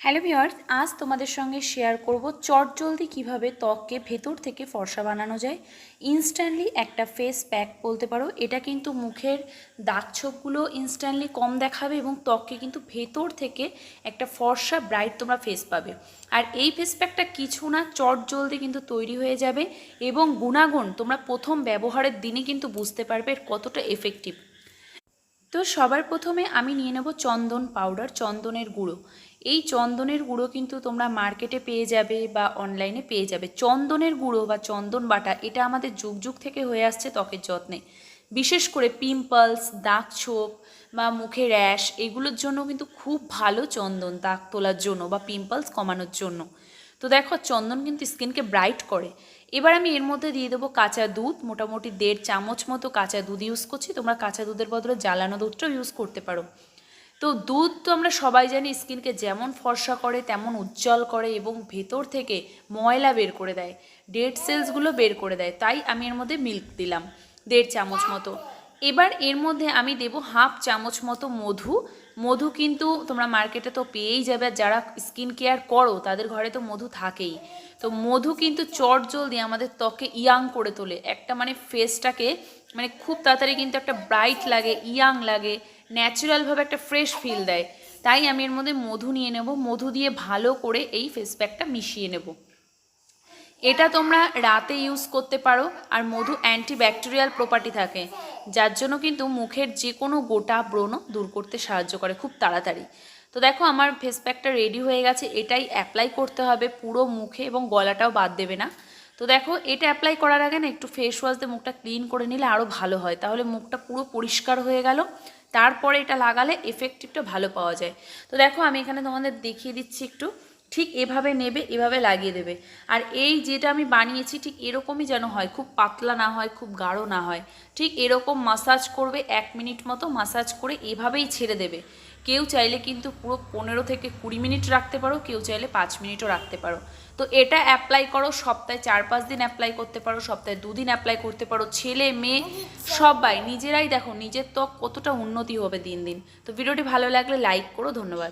Hello viewers আজ তোমাদের সঙ্গে শেয়ার করব চটজলদি কীভাবে ত্বককে ভেতর থেকে ফর্সা বানানো যায়। ইনস্ট্যান্টলি একটা ফেস প্যাক বলতে পারো, এটা কিন্তু মুখের দাগ ছোপগুলো ইনস্ট্যান্টলি কম দেখাবে এবং ত্বককে কিন্তু ভেতর থেকে একটা ফর্সা ব্রাইট তোমরা ফেস পাবে। আর এই ফেস প্যাকটা কিছু না চটজলদি কিন্তু তৈরি হয়ে যাবে এবং গুণাগুণ তোমরা প্রথম ব্যবহারের দিনে কিন্তু বুঝতে পারবে কতটা এফেক্টিভ তো সবার প্রথমে আমি নিয়ে নেব চন্দন পাউডার চন্দনের গুঁড়ো। এই চন্দনের গুঁড়ো কিন্তু তোমরা মার্কেটে পেয়ে যাবে বা অনলাইনে পেয়ে যাবে। চন্দনের গুঁড়ো বা চন্দন বাটা, এটা আমাদের যুগ যুগ থেকে হয়ে আসছে ত্বকের যত্নে। বিশেষ করে পিম্পলস দাগ ছোপ বা মুখে র্যাশ এগুলোর জন্য কিন্তু খুব ভালো চন্দন দাগ তোলার জন্য বা পিম্পলস কমানোর জন্য। তো দেখো, চন্দন কিন্তু স্কিনকে ব্রাইট করে। এবার আমি এর মধ্যে দিয়ে দেবো কাঁচা দুধ, মোটামুটি দেড় চামচ মতো কাঁচা দুধ ইউজ করছি। তোমরা কাঁচা দুধের বদলে জ্বালানো দুধটাও ইউজ করতে পারো। তো দুধ তো আমরা সবাই জানি স্কিনকে যেমন ফর্সা করে, তেমন উজ্জ্বল করে এবং ভেতর থেকে ময়লা বের করে দেয়। ডেড সেলসগুলো বের করে দেয়। তাই আমি এর মধ্যে মিল্ক দিলাম, দেড় চামচ মতো। এবার এর মধ্যে আমি দেব হাফ চামচ মতো মধু। মধু কিন্তু তোমরা মার্কেটে তো পেয়েই যাবে আর যারা স্কিন কেয়ার করো, তাদের ঘরে তো মধু থাকেই। তো মধু কিন্তু চট জলদি আমাদের ত্বকে ইয়াং করে তোলে। একটা মানে ফেসটাকে মানে খুব তাড়াতাড়ি কিন্তু একটা ব্রাইট লাগে, ইয়াং লাগে ন্যাচারালভাবে একটা ফ্রেশ ফিল দেয়। তাই আমি এর মধ্যে মধু নিয়ে নেব। মধু দিয়ে ভালো করে এই ফেস প্যাকটা মিশিয়ে নেব। এটা তোমরা রাতে ইউজ করতে পারো। আর মধু অ্যান্টিব্যাকটেরিয়াল প্রপার্টি থাকে। যার জন্য কিন্তু মুখের যে কোনো গোটা ব্রণ দূর করতে সাহায্য করে খুব তাড়াতাড়ি। তো দেখো আমার ফেস প্যাকটা রেডি হয়ে গেছে, এটাই অ্যাপ্লাই করতে হবে, পুরো মুখে এবং গলাটাও বাদ দেবে না। তো দেখো, এটা অ্যাপ্লাই করার আগে না একটু ফেস ওয়াশ দিয়ে মুখটা ক্লিন করে নিলে আরও ভালো হয়, তাহলে মুখটা পুরো পরিষ্কার হয়ে গেল। তারপরে এটা লাগালে এফেক্টিভটা ভালো পাওয়া যায়। তো দেখো, আমি এখানে তোমাদের দেখিয়ে দিচ্ছি একটু। ঠিক এভাবে নেবে, এভাবে লাগিয়ে দেবে। আর এই যেটা আমি বানিয়েছি, ঠিক এরকমই যেন হয়। খুব পাতলা না হয়, খুব গাঢ় না হয়। ঠিক এরকম মাসাজ করবে, এক মিনিট মতো মাসাজ করে এভাবেই ছেড়ে দেবে। কেউ চাইলে কিন্তু পুরো পনেরো থেকে কুড়ি মিনিট রাখতে পারো, কেউ চাইলে পাঁচ মিনিটও রাখতে পারো। তো এটা অ্যাপ্লাই করো, সপ্তাহে চার পাঁচ দিন অ্যাপ্লাই করতে পারো, সপ্তাহে দুদিন অ্যাপ্লাই করতে পারো। ছেলে, মেয়ে, সবাই, নিজেরাই দেখো, নিজের ত্বক কতটা উন্নতি হবে দিন দিন। তো ভিডিওটি ভালো লাগলে লাইক করো, ধন্যবাদ।